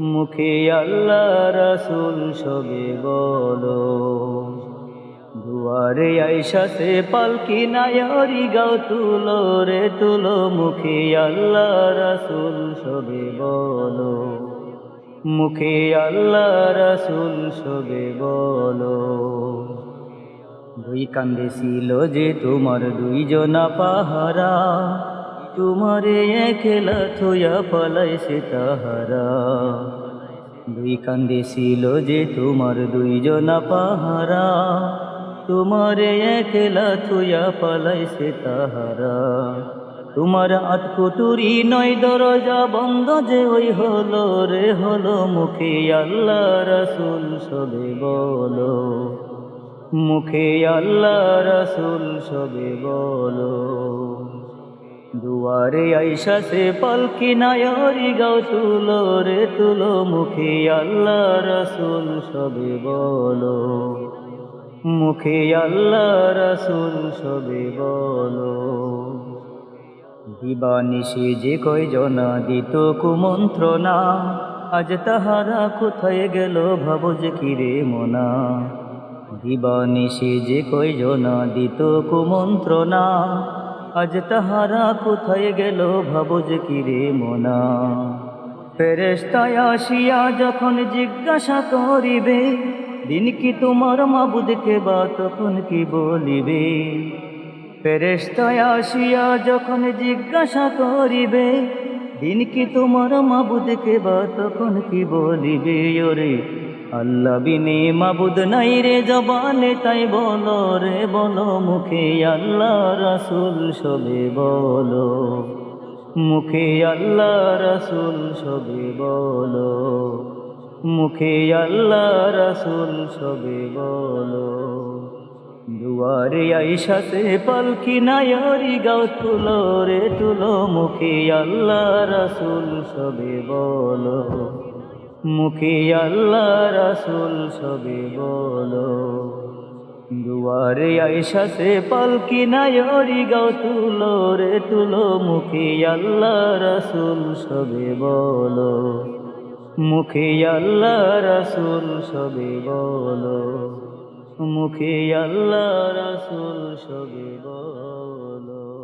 মুখে আল্লাহ রাসুল সবে বলো, দুয়ারে আইসা সে পালকি নায়রি গাও তুলো রে তুলো, মুখে আল্লাহ রাসুল সবে বলো, মুখে আল্লাহ রাসুল সবে বলো। দুই কান্দে ছিল যে তোমার দুইজনা পাহারা তোমারে একলা থুয়া পালাইছে তাহারা। দুই কান্দে ছিল যে তোমার দুইজনা পাহারা। তোমারে একলা থুয়া পালাইছে তাহারা। তোমার আটকুটুরি নয় দরজা বন্ধ যে ওই হলো রে হলো মুখে আল্লাহ রাসুল সবে বলো। মুখে আল্লাহ রাসুল সবে বলো। দুয়ারে আইসা সে পালকি নায়রি গাও তুলো রে তুলো মুখে আল্লাহ রাসুল সবে বলো। মুখে আল্লাহ রাসুল সবে বলো। দিবানিশি যে কয়জনা দিত কুমন্ত্রণা, আজ তাহারা কোথায় গেল ভাবো যে কিরে মনা। দিবানিশি যে কয়জনা দিত কুমন্ত্রণা আজ তাহারা কোথায় গেল ভাবো যে কিরে মনা? ফেরেস্তায় আসিয়া যখন জিজ্ঞাসা করিবে, দিন কি তোমার মাবুদকে বা তখন কি বলিবে? ফেরেস্তায় আসিয়া যখন জিজ্ঞাসা করিবে, দিন কি তোমার মাবুদকে বা তখন কি বলিবে? ওরে আল্লাহ বিনে মাবুদ নাই রে জবানে, তাই বলো রে, বলো মুখে আল্লাহ রাসুল সবে বলো। মুখে আল্লাহ রাসুল সবে বলো। মুখে আল্লাহ রাসুল সবে বলো। দুয়ারে আইসা সে পালকি নায়রি গাও তুলো রে, তুলো মুখে আল্লাহ রাসুল সবে বলো। মুখে আল্লাহ রাসুল সবে বলো, দুয়ারে আইসা সে পালকি নায়রি গাও তুলো রে তুলো, মুখে আল্লাহ রাসুল সবে বলো, মুখে আল্লাহ রাসুল সবে বলো, মুখে আল্লাহ রাসুল সবে বলো।